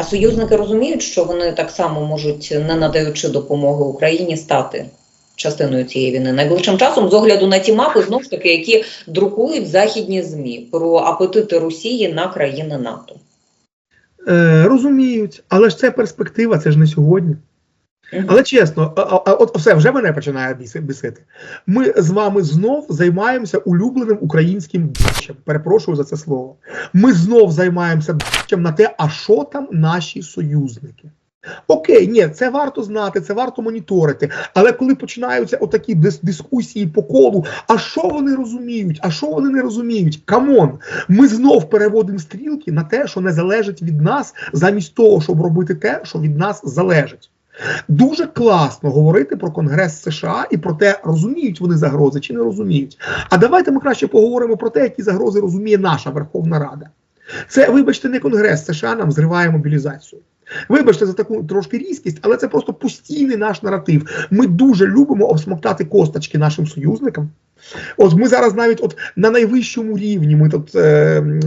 А союзники розуміють, що вони так само можуть, не надаючи допомоги Україні, стати частиною цієї війни. Найближчим часом, з огляду на ті мапи, знову ж таки, які друкують західні змі про апетити Росії на країни НАТО. Е, розуміють, але ж це перспектива, це ж не сьогодні. Але чесно, от все вже мене починає бісити. Ми з вами знов займаємося улюбленим українським бічем. Перепрошую за це слово. Ми знов займаємося бічем на те, а що там наші союзники. Окей, ні, це варто знати, це варто моніторити. Але коли починаються отакі дис- дискусії по колу, а що вони розуміють, а що вони не розуміють? Камон, ми знов переводимо стрілки на те, що не залежить від нас, замість того, щоб робити те, що від нас залежить. Дуже класно говорити про Конгрес США і про те, розуміють вони загрози чи не розуміють. А давайте ми краще поговоримо про те, які загрози розуміє наша Верховна Рада. Це, вибачте, не Конгрес США нам зриває мобілізацію. Вибачте за таку трошки різкість, але це просто постійний наш наратив. Ми дуже любимо обсмоктати косточки нашим союзникам. От ми зараз навіть от на найвищому рівні ми тут е,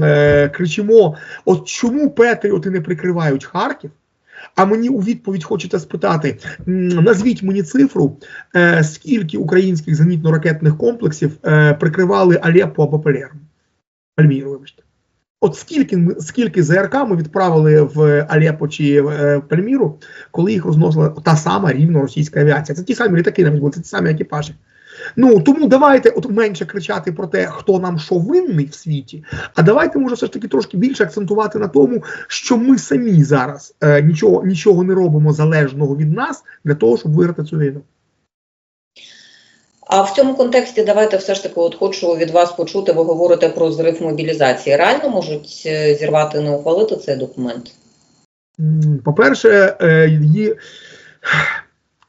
е, кричимо: от чому Петріоти не прикривають Харків? А мені у відповідь хочеться спитати: назвіть мені цифру, е, скільки українських зенітно-ракетних комплексів е, прикривали Алеппо або Палермо? Пальміру, вибачте. От скільки скільки ЗРК ми відправили в Алеппо чи е, Пальміру, коли їх розносила та сама рівно російська авіація? Це ті самі літаки, навіть це ті самі екіпажі. Ну тому давайте от менше кричати про те, хто нам що винний в світі. А давайте може все ж таки трошки більше акцентувати на тому, що ми самі зараз е, нічого нічого не робимо залежного від нас для того, щоб виграти цю війну. А в цьому контексті давайте все ж таки, от хочу від вас почути, ви говорите про зрив мобілізації. Реально можуть е, зірвати, не ухвалити цей документ? По-перше, е, її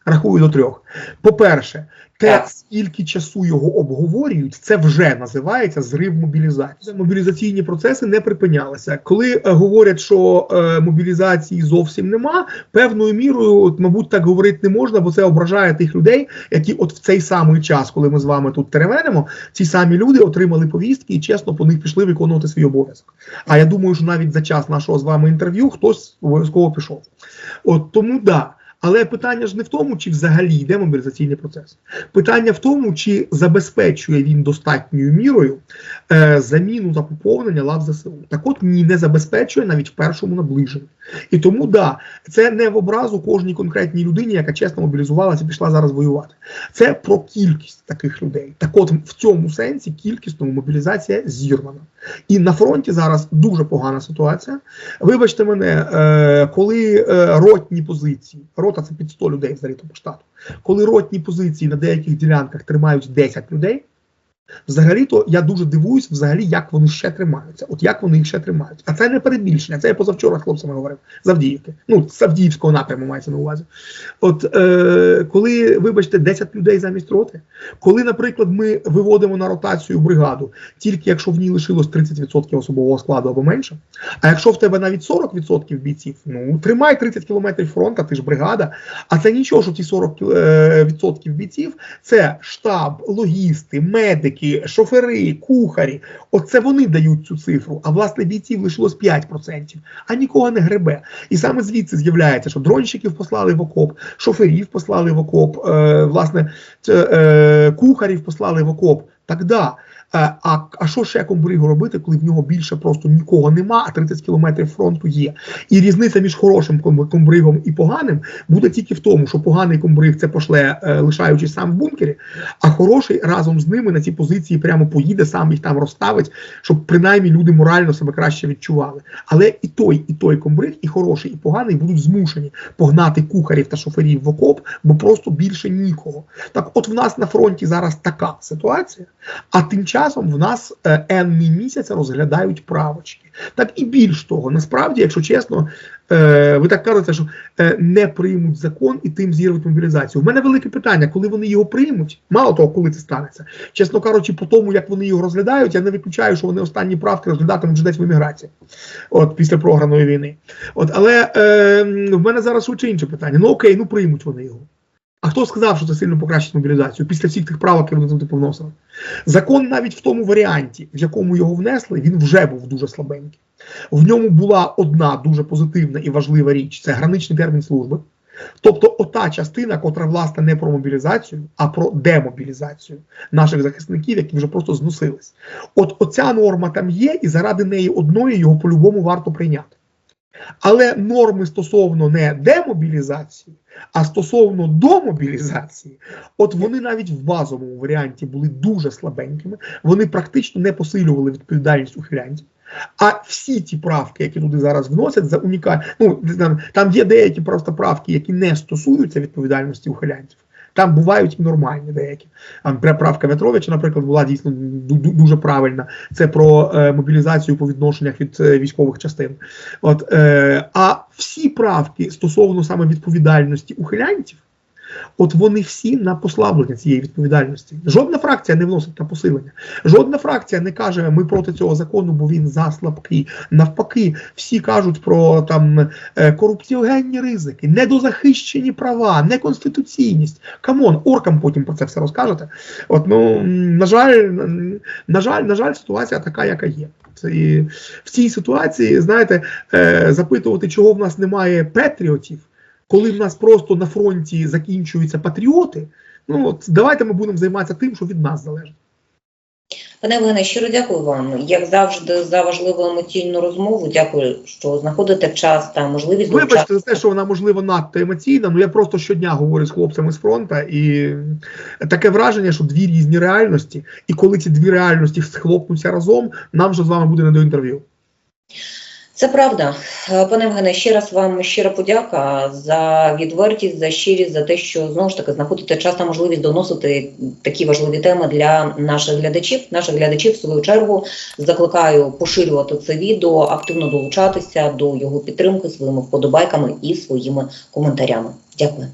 рахую до трьох. По-перше, те, скільки часу його обговорюють, це вже називається зрив мобілізації. Мобілізаційні процеси не припинялися. Коли е, говорять, що е, мобілізації зовсім нема, певною мірою, от, мабуть, так говорити не можна, бо це ображає тих людей, які от в цей самий час, коли ми з вами тут теревенимо, ці самі люди отримали повістки і чесно по них пішли виконувати свій обов'язок. А я думаю, що навіть за час нашого з вами інтерв'ю хтось обов'язково пішов. От тому да. Але питання ж не в тому, чи взагалі йде мобілізаційний процес. Питання в тому, чи забезпечує він достатньою мірою е, заміну та поповнення лав ЗСУ. Так от ні, не забезпечує навіть в першому наближенні. І тому да, це не в образу кожній конкретній людині, яка чесно мобілізувалася і пішла зараз воювати. Це про кількість таких людей. Так от в цьому сенсі кількісно мобілізація зірвана. І на фронті зараз дуже погана ситуація. Вибачте мене, е, коли е, ротні позиції, рота це під 100 людей взагалі по штату, коли ротні позиції на деяких ділянках тримають 10 людей. Взагалі-то я дуже дивуюсь, взагалі, як вони ще тримаються. От як вони їх ще тримають. А це не перебільшення. Це я позавчора хлопцями говорив з Авдіївки. Ну, з Авдіївського напряму мається на увазі. От е, коли, вибачте, 10 людей замість роти, коли, наприклад, ми виводимо на ротацію бригаду, тільки якщо в ній лишилось 30% особового складу або менше. А якщо в тебе навіть 40% бійців, ну тримай 30 кілометрів фронта, ти ж бригада. А це нічого, що ті 40% е, бійців це штаб, логісти, медики, шофери, кухарі. Оце вони дають цю цифру. А власне бійців лишилось 5%, а нікого не гребе. І саме звідси з'являється, що дронщиків послали в окоп, шоферів послали в окоп, е, власне, е, кухарів послали в окоп. Так да. Е, А, а що ще комбригу робити, коли в нього більше просто нікого нема, а 30 кілометрів фронту є? І різниця між хорошим ком- комбригом і поганим буде тільки в тому, що поганий комбриг це пошле, е, лишаючись сам в бункері, а хороший разом з ними на ці позиції прямо поїде, сам їх там розставить, щоб принаймні люди морально себе краще відчували. Але і той, і той комбриг, і хороший, і поганий будуть змушені погнати кухарів та шоферів в окоп, бо просто більше нікого. Так, от в нас на фронті зараз така ситуація, а тим часом в нас е, енний місяць розглядають правочки. Так і більш того, насправді, якщо чесно, е, ви так кажете, що е, не приймуть закон і тим зірвуть мобілізацію. У мене велике питання, коли вони його приймуть, мало того, коли це станеться. Чесно кажучи, по тому, як вони його розглядають, я не виключаю, що вони останні правки розглядатимуть десь в еміграції, от після програної війни. От, але е, в мене зараз швидше інше питання. Ну окей, ну приймуть вони його. А хто сказав, що це сильно покращить мобілізацію після всіх тих правок, які вони туди повносили? Закон навіть в тому варіанті, в якому його внесли, він вже був дуже слабенький. В ньому була одна дуже позитивна і важлива річ це граничний термін служби. Тобто, ота частина, котра власне не про мобілізацію, а про демобілізацію наших захисників, які вже просто зносились. От оця норма там є, і заради неї одної його по-любому варто прийняти. Але норми стосовно не демобілізації, а стосовно домобілізації, от вони навіть в базовому варіанті були дуже слабенькими, вони практично не посилювали відповідальність ухилянтів. А всі ті правки, які туди зараз вносять, за унікальні, ну там, є деякі просто правки, які не стосуються відповідальності ухилянтів. Там бувають і нормальні деякі. Правка Ветровича, наприклад, була дійсно ду- ду- дуже правильна. Це про е, мобілізацію по відношеннях від е, військових частин. От, е, а всі правки стосовно саме відповідальності ухилянтів, от вони всі на послаблення цієї відповідальності. Жодна фракція не вносить на посилення. Жодна фракція не каже, ми проти цього закону, бо він заслабкий. Навпаки, всі кажуть про там е, корупціогенні ризики, недозахищені права, неконституційність. Камон, оркам потім про це все розкажете. От ну на жаль, на жаль, на жаль, ситуація така, яка є. І в цій ситуації, знаєте, е, запитувати, чого в нас немає патріотів, коли в нас просто на фронті закінчуються патріоти. Ну от давайте ми будемо займатися тим, що від нас залежить. Пане Євгене, щиро дякую вам, як завжди, за важливу емоційну розмову. Дякую, що знаходите час та можливість Вибачте за те, що вона можливо надто емоційна. Ну я просто щодня говорю з хлопцями з фронту, і таке враження, що дві різні реальності, і коли ці дві реальності схлопнуться разом, нам вже з вами буде не до інтерв'ю. Це правда. Е, Пане Євгене, ще раз вам щира подяка за відвертість, за щирість, за те, що знову ж таки знаходите час та можливість доносити такі важливі теми для наших глядачів. Наших глядачів, в свою чергу, закликаю поширювати це відео, активно долучатися до його підтримки своїми вподобайками і своїми коментарями. Дякую.